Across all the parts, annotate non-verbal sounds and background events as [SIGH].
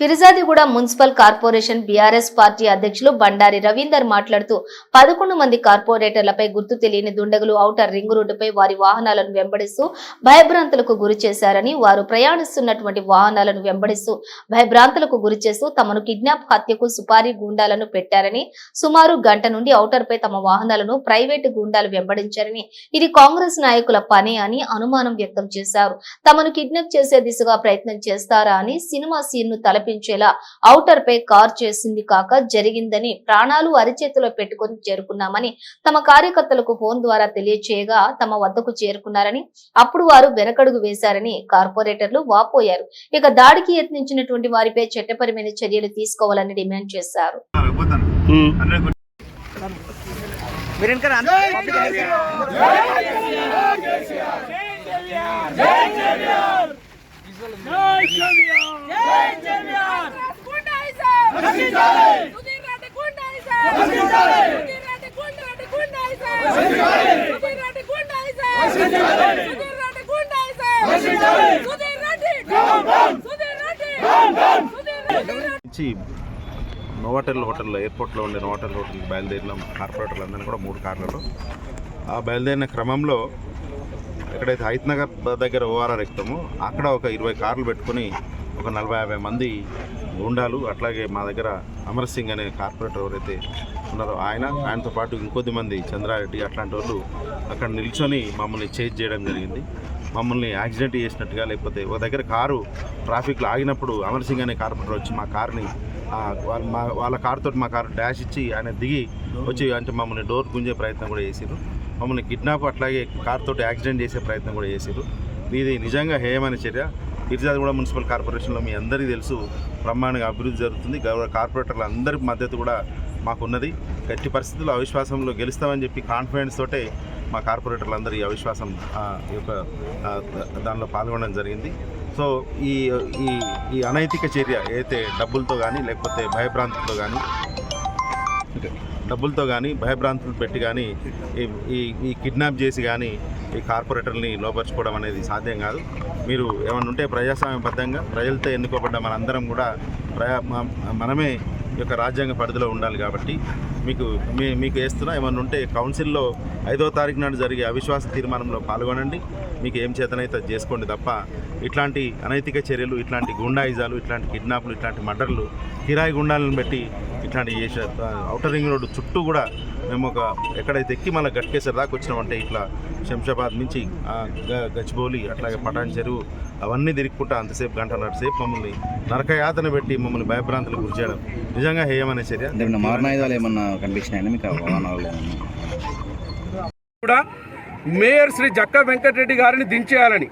Peerzadiguda municipal corporation BRS party అధ్యక్షులు బండారి రవీందర్ మాట్లాడుతూ పదకొండు మంది కార్పొరేటర్లపై గుర్తు తెలియని దుండగులు ఔటర్ రింగ్ రోడ్డుపై వారి వాహనాలను వెంబడిస్తూ భయభ్రాంతులకు గురి చేశారని వారు ప్రయాణిస్తున్నటువంటి వాహనాలను వెంబడిస్తూ భయభ్రాంతులకు గురి చేస్తూ తమను కిడ్నాప్ హత్యకు సుపారీ గూండాలను పెట్టారని సుమారు గంట నుండి ఔటర్ పై తమ వాహనాలను ప్రైవేటు గూండాలు వెంబడించారని ఇది కాంగ్రెస్ నాయకుల పనే అని అనుమానం వ్యక్తం చేశారు. తమను కిడ్నాప్ చేసే దిశగా ప్రయత్నం చేస్తారా అని సినిమా సీన్ను కనిపించేలా ఔటర్ పై కార్ చేసింది కాక జరిగిందని ప్రాణాలు అరిచేతిలో పెట్టుకొని చేరుకున్నామని తమ కార్యకర్తలకు ఫోన్ ద్వారా తెలియచేయగా తమ వద్దకు చేరుకున్నారని అప్పుడు వారు వెనకడుగు వేశారని కార్పొరేటర్లు వాపోయారు ఇక దాడికి యత్నించినటువంటి వారిపై చట్టపరమైన చర్యలు తీసుకోవాలని డిమాండ్ చేశారు మీరు వెనక నోవాటెల్ హోటల్లో ఎయిర్పోర్ట్లో ఉండే నోవాటెల్ హోటల్కి బయలుదేరినాం కార్పొరేటర్లు అందరినీ కూడా మూడు కార్లలో. ఆ బయలుదేరిన క్రమంలో ఎక్కడైతే హైత్ నగర్ దగ్గర ఓఆర్ఆర్ ఎక్కుతామో అక్కడ ఒక ఇరవై కార్లు పెట్టుకొని ఒక నలభై యాభై మంది గుండాలు అట్లాగే మా దగ్గర అమర్ సింగ్ అనే కార్పొరేటర్ ఎవరైతే ఉన్నారో ఆయన ఆయనతో పాటు ఇంకొద్ది మంది చంద్రారెడ్డి అట్లాంటి వాళ్ళు అక్కడ నిల్చొని మమ్మల్ని చేజ్ చేయడం జరిగింది. మమ్మల్ని యాక్సిడెంట్ చేసినట్టుగా లేకపోతే ఒక దగ్గర కారు ట్రాఫిక్లో ఆగినప్పుడు అమర్ సింగ్ అనే కార్పొరేటర్ వచ్చి మా కార్ని వాళ్ళ మా వాళ్ళ కారుతో మా కారు డాష్ ఇచ్చి ఆయన దిగి వచ్చి అంటే మమ్మల్ని డోర్ గుంజే ప్రయత్నం కూడా చేశారు మమ్మల్ని కిడ్నాప్ అట్లాగే కారుతో యాక్సిడెంట్ చేసే ప్రయత్నం కూడా చేశారు ఇది నిజంగా హేయమైన చర్య. కూడా మున్సిపల్ కార్పొరేషన్లో మీ అందరికీ తెలుసు. బ్రహ్మాండంగా అభివృద్ధి జరుగుతుంది. గౌరవ కార్పొరేటర్ల అందరి మద్దతు కూడా మాకున్నది. గట్టి పరిస్థితుల్లో అవిశ్వాసంలో గెలుస్తామని చెప్పి కాన్ఫిడెన్స్ తోటే మా కార్పొరేటర్లందరూ ఈ అవిశ్వాసం యొక్క దానిలో పాల్గొనడం జరిగింది. సో ఈ ఈ ఈ అనైతిక చర్య ఏదైతే డబ్బులతో కానీ లేకపోతే భయభ్రాంతులతో కానీ డబ్బులతో కానీ భయభ్రాంతులు పెట్టి కానీ ఈ- ఈ ఈ కిడ్నాప్ చేసి కానీ ఈ కార్పొరేటర్ని లోపరుచుకోవడం అనేది సాధ్యం కాదు. మీరు ఏమైనా ఉంటే ప్రజాస్వామ్యబద్ధంగా ప్రజలతో ఎన్నుకోబడ్డ మనందరం కూడా ప్రజా మనమే యొక్క రాజ్యాంగ పరిధిలో ఉండాలి కాబట్టి మీకు మీ మీకు వేస్తున్నా ఏమైనా ఉంటే కౌన్సిల్లో ఐదో తారీఖు నాడు జరిగే అవిశ్వాస తీర్మానంలో పాల్గొనండి. మీకు ఏం చేతనైతే చేసుకోండి తప్ప ఇట్లాంటి అనైతిక చర్యలు ఇట్లాంటి గుండాయిజాలు ఇట్లాంటి కిడ్నాప్లు ఇట్లాంటి మర్డర్లు కిరాయి గుండాలను పెట్టి ఇట్లాంటి చేసే అవుటర్ రింగ్ రోడ్డు చుట్టూ కూడా మేము ఒక ఎక్కడైతే ఎక్కి మళ్ళీ గట్కేసరి దాకా వచ్చినామంటే ఇట్లా శంషాబాద్ నుంచి గచ్చిబౌలి అట్లాగే పటాన్ చెరువు అవన్నీ తిరుగుకుంటా అంతసేపు గంటన్నర సేపు మమ్మల్ని నరకయాతన పెట్టి మమ్మల్ని భయభ్రాంతులకు గురి చేయడం. నిజంగా హేయమనే చర్య. కూడా మేయర్ శ్రీ జక్క వెంకటరెడ్డి గారిని దించేయాలని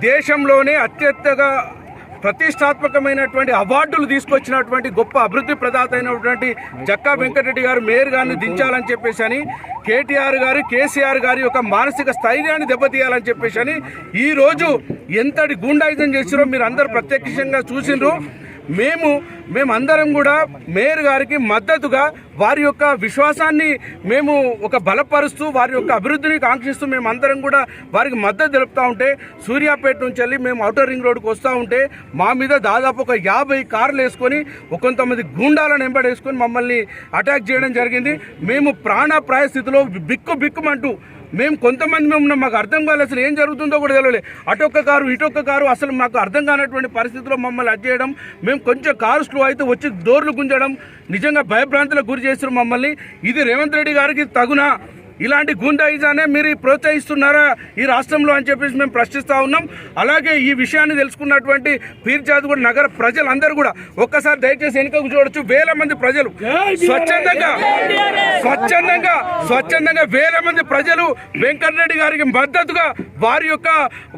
దేశంలోనే అత్యంతగా ప్రతిష్టాత్మకమైనటువంటి అవార్డులు తీసుకొచ్చినటువంటి గొప్ప అభివృద్ధి ప్రదాత అయినటువంటి జక్కా వెంకటరెడ్డి గారు మేయర్ గారిని దించాలని చెప్పేసి అని కేటీఆర్ గారు కేసీఆర్ గారి యొక్క మానసిక స్థైర్యాన్ని దెబ్బతీయాలని చెప్పేసి అని ఈరోజు ఎంతటి గుండాయుధం చేసిరో మీరు అందరు ప్రత్యక్షంగా చూసినారు. మేము మేమందరం కూడా మేయర్ గారికి మద్దతుగా వారి యొక్క విశ్వాసాన్ని మేము ఒక బలపరుస్తూ వారి యొక్క అభివృద్ధిని కాంక్షిస్తూ మేము అందరం కూడా వారికి మద్దతు తెలుపుతూ ఉంటే సూర్యాపేట నుంచి వెళ్ళి మేము అవుటర్ రింగ్ రోడ్కి వస్తూ ఉంటే మా మీద దాదాపు ఒక యాభై కార్లు వేసుకొని కొంతమంది గూండాలను వెంబడేసుకొని మమ్మల్ని అటాక్ చేయడం జరిగింది. మేము ప్రాణప్రాయ స్థితిలో బిక్కు బిక్కుమంటూ మేము కొంతమంది మేము ఉన్నాం మాకు అర్థం కాలేదు అసలు ఏం జరుగుతుందో కూడా తెలియలే అటొక్క కారు ఇటొక్క కారు అసలు మాకు అర్థం కానటువంటి పరిస్థితిలో మమ్మల్ని అది చేయడం మేము కొంచెం కారు స్లో అయితే వచ్చి డోర్లు గుంజడం నిజంగా భయభ్రాంతులకు గురి చేస్తున్నారు మమ్మల్ని. ఇది రేవంత్ రెడ్డి గారికి తగునా ఇలాంటి గుండాయిజానే మీరు ప్రోత్సహిస్తున్నారా ఈ రాష్ట్రంలో అని చెప్పేసి మేము ప్రశ్నిస్తూ ఉన్నాం. అలాగే ఈ విషయాన్ని తెలుసుకున్నటువంటి పీర్జాద్గూడ నగర ప్రజలందరూ కూడా ఒక్కసారి దయచేసి వెనుకకు చూడొచ్చు. వేల మంది ప్రజలు స్వచ్ఛందంగా స్వచ్ఛందంగా స్వచ్ఛందంగా వేల మంది ప్రజలు వెంకటరెడ్డి గారికి మద్దతుగా వారి యొక్క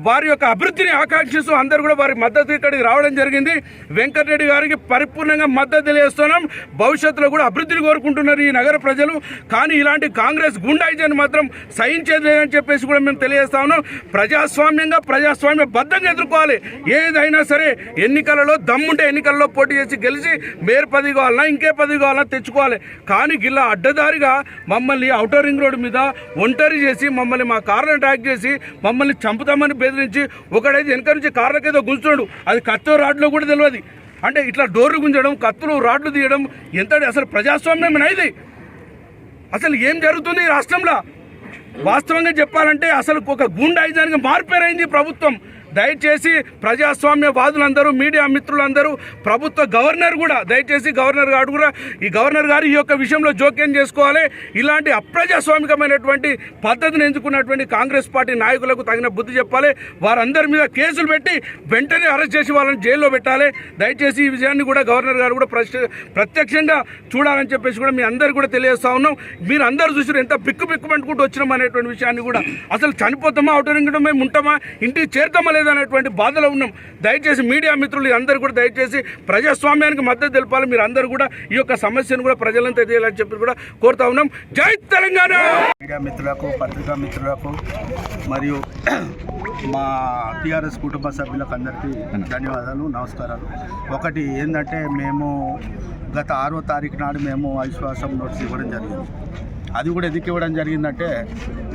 వారి యొక్క అభివృద్ధిని ఆకాంక్షిస్తూ అందరూ కూడా వారి మద్దతు ఇక్కడికి రావడం జరిగింది. వెంకటరెడ్డి గారికి పరిపూర్ణంగా మద్దతు తెలియజేస్తున్నాం. భవిష్యత్తులో కూడా అభివృద్ధిని కోరుకుంటున్నారు ఈ నగర ప్రజలు. కానీ ఇలాంటి కాంగ్రెస్ గుండాయిజాన్ని మాత్రం సహించేది లేదని చెప్పేసి కూడా మేము తెలియజేస్తా ఉన్నాం. ప్రజాస్వామ్యంగా ప్రజాస్వామ్య బద్దంగా ఎదుర్కోవాలి. ఏదైనా సరే ఎన్నికలలో దమ్ముంటే ఎన్నికల్లో పోటీ చేసి గెలిచి మేయర్ పదవి కావాలన్నా ఇంకే పదవి కావాలన్నా తెచ్చుకోవాలి. కానీ గిల్లా అడ్డదారిగా మమ్మల్ని అవుటర్ రింగ్ రోడ్డు మీద ఒంటరి చేసి మమ్మల్ని మా కార్లను ట్రాక్ చేసి మమ్మల్ని చంపుతామని బెదిరించి ఒకడైతే వెనక నుంచి కార్లకేదో గుంచుతాడు అది కత్తో రాడ్లో కూడా తెలియదు అంటే ఇట్లా డోర్లు గుంజడం కత్తులు రాడ్లు తీయడం ఎంత అసలు ప్రజాస్వామ్యం ఇది అసలు ఏం జరుగుతుంది ఈ రాష్ట్రంలో? వాస్తవంగా చెప్పాలంటే అసలు ఒక గూండాయిజానికి మార్పేరైంది ప్రభుత్వం. దయచేసి ప్రజాస్వామ్య వాదులందరూ మీడియా మిత్రులందరూ ప్రభుత్వ గవర్నర్ కూడా దయచేసి గవర్నర్ గారు కూడా ఈ గవర్నర్ గారు ఈ యొక్క విషయంలో జోక్యం చేసుకోవాలి. ఇలాంటి అప్రజాస్వామికమైనటువంటి పద్ధతిని ఎంచుకున్నటువంటి కాంగ్రెస్ పార్టీ నాయకులకు తగిన బుద్ధి చెప్పాలి. వారందరి మీద కేసులు పెట్టి వెంటనే అరెస్ట్ చేసి వాళ్ళని జైల్లో పెట్టాలి. దయచేసి ఈ విషయాన్ని కూడా గవర్నర్ గారు కూడా ప్రత్యక్షంగా చూడాలని చెప్పేసి కూడా మీ అందరు కూడా తెలియజేస్తా ఉన్నాం. మీరు అందరూ చూసారు ఎంత బిక్కు పిక్కు పంటుకుంటూ వచ్చినాం అనేటువంటి విషయాన్ని కూడా. అసలు చనిపోతామా అవుటర్ రింగ్ మేము ఉంటామా ఇంటికి చేరుతామా లేదా బాధలో ఉన్నాం. దయచేసి మీడియా మిత్రులు అందరూ కూడా దయచేసి ప్రజాస్వామ్యానికి మద్దతు తెలపాలి. మీరు అందరూ కూడా ఈ యొక్క సమస్యను కూడా ప్రజలంతా తెలియాలని చెప్పి కూడా కోరుతా ఉన్నాం. జై తెలంగాణ! మీడియా మిత్రులకు పత్రికా మిత్రులకు మరియు మా టీఆర్ఎస్ కుటుంబ సభ్యులకు అందరికీ ధన్యవాదాలు నమస్కారాలు. ఒకటి ఏంటంటే మేము గత ఆరో తారీఖు నాడు మేము అవిశ్వాసం నోటీస్ ఇవ్వడం జరిగింది. అది కూడా ఎందుకు ఇవ్వడం జరిగిందంటే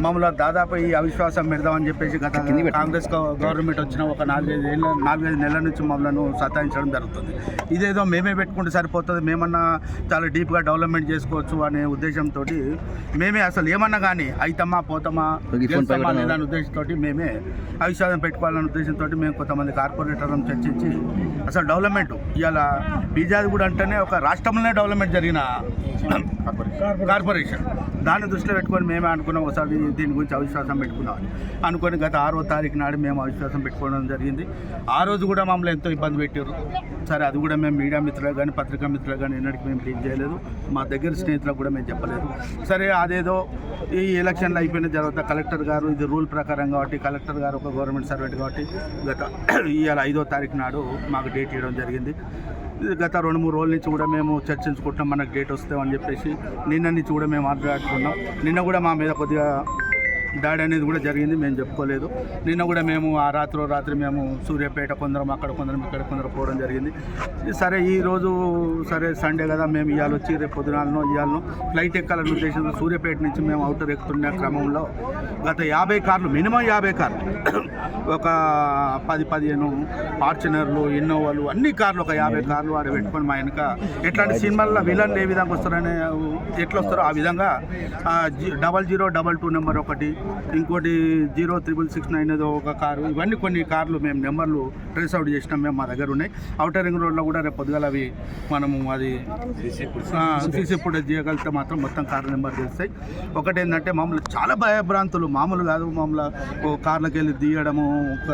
మమ్మల్ని దాదాపు ఈ అవిశ్వాసం పెడదామని చెప్పేసి గత కాంగ్రెస్ గవ- గవర్నమెంట్ వచ్చిన ఒక నాలుగైదు ఏళ్ళ నాలుగైదు నెలల నుంచి మమ్మల్ని సతాయించడం జరుగుతుంది. ఇదేదో మేమే పెట్టుకుంటే సరిపోతుంది మేమన్నా చాలా డీప్గా డెవలప్మెంట్ చేసుకోవచ్చు అనే ఉద్దేశంతో మేమే అసలు ఏమన్నా కానీ అయితమ్మా పోతామా గెలుస్తామా లేదనే ఉద్దేశంతో మేమే అవిశ్వాసం పెట్టుకోవాలనే ఉద్దేశంతో మేము కొంతమంది కార్పొరేటర్లను చర్చించి అసలు డెవలప్మెంట్ ఇవాళ బీజాది కూడా అంటేనే ఒక రాష్ట్రంలోనే డెవలప్మెంట్ జరిగిన కార్పొరేషన్. దాన్ని దృష్టిలో పెట్టుకొని మేమే అనుకున్నాం ఒకసారి దీని గురించి అవిశ్వాసం పెట్టుకున్నాం అనుకొని గత ఆరో తారీఖు నాడు మేము అవిశ్వాసం పెట్టుకోవడం జరిగింది. ఆ రోజు కూడా మమ్మల్ని ఎంతో ఇబ్బంది పెట్టారు. సరే అది కూడా మేము మీడియా మిత్రులు కానీ పత్రికా మిత్రులు కానీ ఎన్నటికి మేము డీల్ చేయలేదు. మా దగ్గర స్నేహితులకు కూడా మేము చెప్పలేదు. సరే అదేదో ఈ ఎలక్షన్లు అయిపోయిన తర్వాత కలెక్టర్ గారు ఇది రూల్ ప్రకారం కాబట్టి కలెక్టర్ గారు ఒక గవర్నమెంట్ సర్వెంట్ కాబట్టి గత ఇవాళ ఐదో తారీఖు నాడు మాకు డేట్ ఇవ్వడం జరిగింది. గత రెండు మూడు రోజుల నుంచి కూడా మేము చర్చించుకుంటాం మనకు డేట్ వస్తామని చెప్పేసి. నిన్న నుంచి కూడా మేము మాట్లాడుకున్నాం. నిన్న కూడా మా మీద కొద్దిగా దాడి అనేది కూడా జరిగింది మేము చెప్పుకోలేదు. నిన్న కూడా మేము ఆ రాత్రి రాత్రి మేము సూర్యాపేట కొందరం అక్కడ కొందరం ఇక్కడ కొందరు పోవడం జరిగింది. సరే ఈరోజు సరే సండే కదా మేము ఇవాళ వచ్చి రేపు పొద్దునాలను ఇవాళను ఫ్లైట్ ఎక్కాలని ఉద్దేశంతో సూర్యాపేట నుంచి మేము అవుటర్ ఎక్కుతున్న క్రమంలో గత యాభై కార్లు మినిమం యాభై కార్లు ఒక పది పదిహేను ఫార్చునర్లు ఇన్నోవాలు అన్ని కార్లు ఒక యాభై కార్లు ఆడ పెట్టుకొని మా వెనక ఎట్లాంటి సినిమాల్లో విలన్లు ఏ విధంగా వస్తారనే ఎట్లా వస్తారో ఆ విధంగా G- double zero double two number ఒకటి ఇంకోటి జీరో త్రిబుల్ సిక్స్ నైన్ ఏదో ఒక కారు ఇవన్నీ కొన్ని కార్లు మేము నెంబర్లు ట్రేస్ అవుట్ చేసినాం మేము మా దగ్గర ఉన్నాయి. అవుటర్ రింగ్ రోడ్లో కూడా రేపు పొద్దుగాల అవి మనము అది సీసీ ఫుటేజ్ చేయగలిగితే మాత్రం మొత్తం కార్ల నెంబర్ తెలుస్తాయి. ఒకటి ఏంటంటే మామూలు చాలా భయభ్రాంతులు మామూలు కాదు మామూలు కార్లకు వెళ్ళి దిగడము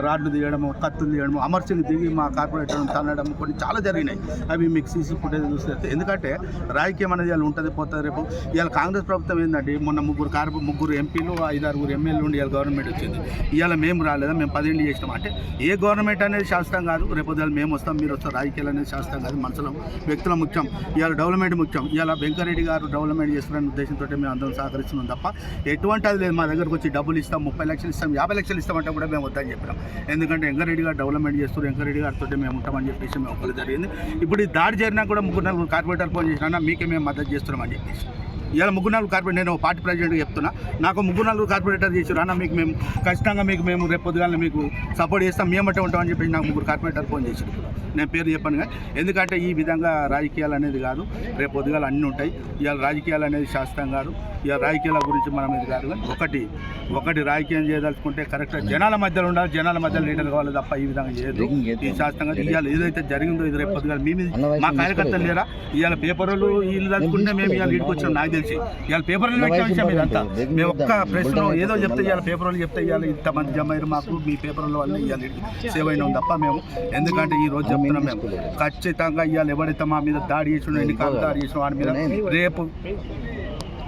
రాడ్లు దిగడము కత్తులు దిగడము అమర్చింగ్ దిగి మా కార్పొరేటర్ తనడం కొన్ని చాలా జరిగినాయి. అవి మీకు సీసీ ఫుటేజ్ చూస్తే ఎందుకంటే రాజకీయం అనేది ఇవాళ ఉంటుంది పోతుంది రేపు. ఇవాళ కాంగ్రెస్ ప్రభుత్వం ఏంటంటే మొన్న ముగ్గురు కార్పొ ముగ్గురు ఎంపీలు ఆరుగురు ఎమ్మెల్యేలు ఉండి ఇవాళ గవర్నమెంట్ వచ్చింది. ఇవాళ మేము రాలేదా? మేము పదేళ్ళు చేసినాం అంటే ఏ గవర్నమెంట్ అనేది శాస్త్రం కాదు. రేపు మేము వస్తాం మీరు వస్తాం రాజకీయాలు అనేది శాస్త్రం కాదు. మనుషుల వ్యక్తుల ముఖ్యం. ఇవాళ డెవలప్మెంట్ ముఖ్యం. ఇవాళ వెంకరెడ్డి గారు డెవలప్మెంట్ చేస్తున్నారనే ఉద్దేశంతో మేము అందరం సహకరిస్తున్నాం తప్ప ఎటువంటి అది లేదు. మా దగ్గరకు వచ్చి డబ్బులు ఇస్తాం ముప్పై లక్షలు ఇస్తాం యాభై లక్షలు ఇస్తామంటే కూడా మేము వద్దని చెప్పినాం. ఎందుకంటే వెంకరెడ్డి గారు డెవలప్మెంట్ చేస్తారు. వెంకరెడ్డి గారితో మేము ఉంటామని చెప్పేసి మేము ఒకరు జరిగింది. ఇప్పుడు ఈ దాడి జరిగినా కూడా ముగ్గురు నలుగురు కార్పొరేటర్ ఫోన్ చేసినా మీకే మేము మద్దతు చేస్తున్నామని చెప్పేసి. ఇవాళ ముగ్గురు నలుగురు కార్పొరేటర్ నేను పార్టీ ప్రెసిడెంట్ చెప్తున్నా. నాకు ముగ్గురు నలుగురు కార్పొరేటర్ చేసారు అన్న మీకు మేము ఖచ్చితంగా మీకు మేము రేపు పొద్దుగాల మీకు సపోర్ట్ చేస్తాం. మేమంటే ఉంటామని చెప్పి నాకు ముగ్గురు కార్పొరేటర్ ఫోన్ చేశారు నేను పేరు చెప్పాను కానీ ఎందుకంటే ఈ విధంగా రాజకీయాలు అనేది కాదు. రేపు పొద్దుగాల అన్నీ ఉంటాయి. ఇవాళ రాజకీయాలు అనేది శాస్త్రం కాదు. ఇవాళ రాజకీయాల గురించి మనం ఇది కాదు కానీ ఒకటి ఒకటి రాజకీయం చేయదలుచుకుంటే కరెక్ట్ జనాల మధ్యలో ఉండాలి. జనాల మధ్యలో లీడర్ కావాలి తప్ప ఈ విధంగా చేయదు ఈ శాస్త్రంగా ఇవాళ ఏదైతే జరిగిందో ఇది రేపు పొద్దుగాల మీ మీద మా కార్యకర్తలు లేరా? ఇవాళ పేపర్లు వీళ్ళు తలుచుకుంటే మేము ఇవాళ ఇక్కడికి వచ్చినాం. నాకు తెలిసి ఇవాళ పేపర్లు పెట్టే విషయం ఇదంతా. మేము ఒక్క ప్రశ్న ఏదో చెప్తే ఇవాళ పేపర్లు చెప్తే ఇవాళ ఇంతమంది జమ అయ్యారు మాకు మీ పేపర్ల వల్ల ఇవాళ సేవ్ అయినాం తప్ప మేము ఎందుకంటే ఈ రోజు చెప్తున్నాం మేము. ఖచ్చితంగా ఇవాళ ఎవరైతే మా మీద దాడి చేసిన ఎన్ని కాలు దాడి చేసిన వాడి మీద రేపు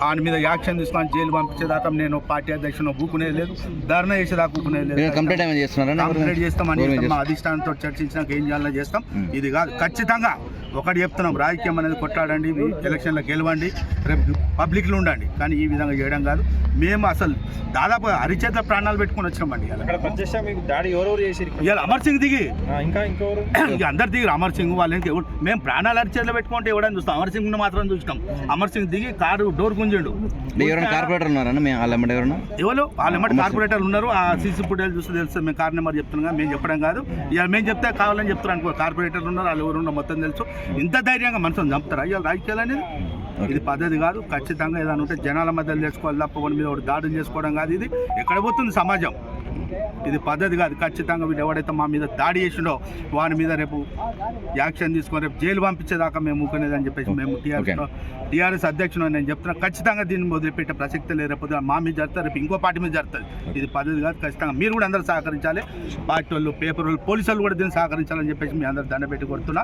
ఆయన మీద యాక్షన్ తీసుకొని జైలు పంపించేదాకా నేను పార్టీ అధ్యక్షుడు ఊకునేది లేదు ధర్నా చేసేదాకా ఊకునేది లేదు. కంప్లీట్ చేస్తామని. మా అధిష్టానంతో చర్చించినాక ఏం చేయాలో చేస్తాం. ఇది కాదు. ఖచ్చితంగా ఒకటి చెప్తున్నాం రాజకీయం అనేది కొట్లాడండి మీ ఎలక్షన్లో గెలవండి రేపు పబ్లిక్లో ఉండండి. కానీ ఈ విధంగా చేయడం కాదు. మేము అసలు దాదాపు అరిచేత ప్రాణాలు పెట్టుకొని వచ్చినామండి ఇవాళ. అమర్ సింగ్ దిగి. ఇంకా అందరు దిగి అమర్ సింగ్ వాళ్ళకి ఎవరు మేము ప్రాణాలు అరిచేతిలో పెట్టుకుంటే ఎవడని చూస్తాం. అమర్ సింగ్ మాత్రం చూసినాం. అమర్ సింగ్ దిగి కారు డోర్ గుంజిండు. కార్పొరేటర్ ఉన్నారన్న మేము వాళ్ళ ఎవరు? వాళ్ళ ఎమ్మటి కార్పొరేటర్లు ఉన్నారు. ఆ సీసీ ఫుటేజ్ చూస్తే తెలుసు. మేము కార్ నెంబర్ చెప్తున్నాం మేము చెప్పడం కాదు. ఇవాళ మేము చెప్తే కావాలని చెప్తారు అనుకో కార్పొరేటర్లు ఉన్నారు. వాళ్ళు ఎవరు ఉన్నారు మొత్తం తెలుసు. [LAUGHS] ఇంత ధైర్యంగా మనుషులు చంపుతారా. ఇవాళ రాజకీయాలు అనేది ఇది పద్ధతి కాదు. ఖచ్చితంగా ఏదైనా ఉంటే జనాల మధ్యలో చేసుకోవాలి తప్ప మీద ఒకటి దాడులు చేసుకోవడం కాదు. ఇది ఎక్కడ పోతుంది సమాజం? ఇది పద్ధతి కాదు. ఖచ్చితంగా వీడు ఎవడైతే మా మీద దాడి చేసిండో వాడి మీద రేపు యాక్షన్ తీసుకొని రేపు జైలు పంపించేదాకా మేము ఊకునేది అని చెప్పేసి మేము టీఆర్ఎస్ టీఆర్ఎస్ అధ్యక్షుడు నేను చెప్తున్నా. ఖచ్చితంగా దీన్ని వదిలిపెట్టే ప్రసక్తి లేదు. రేపు మా మీద జరుగుతుంది రేపు ఇంకో పార్టీ మీద జరుగుతుంది. ఇది పద్ధతి కాదు. ఖచ్చితంగా మీరు కూడా అందరూ సహకరించాలి. పార్టీ వాళ్ళు పేపర్ వాళ్ళు పోలీసు వాళ్ళు కూడా దీన్ని సహకరించాలని చెప్పేసి మీ అందరు దండ పెట్టి కొడుతున్నా.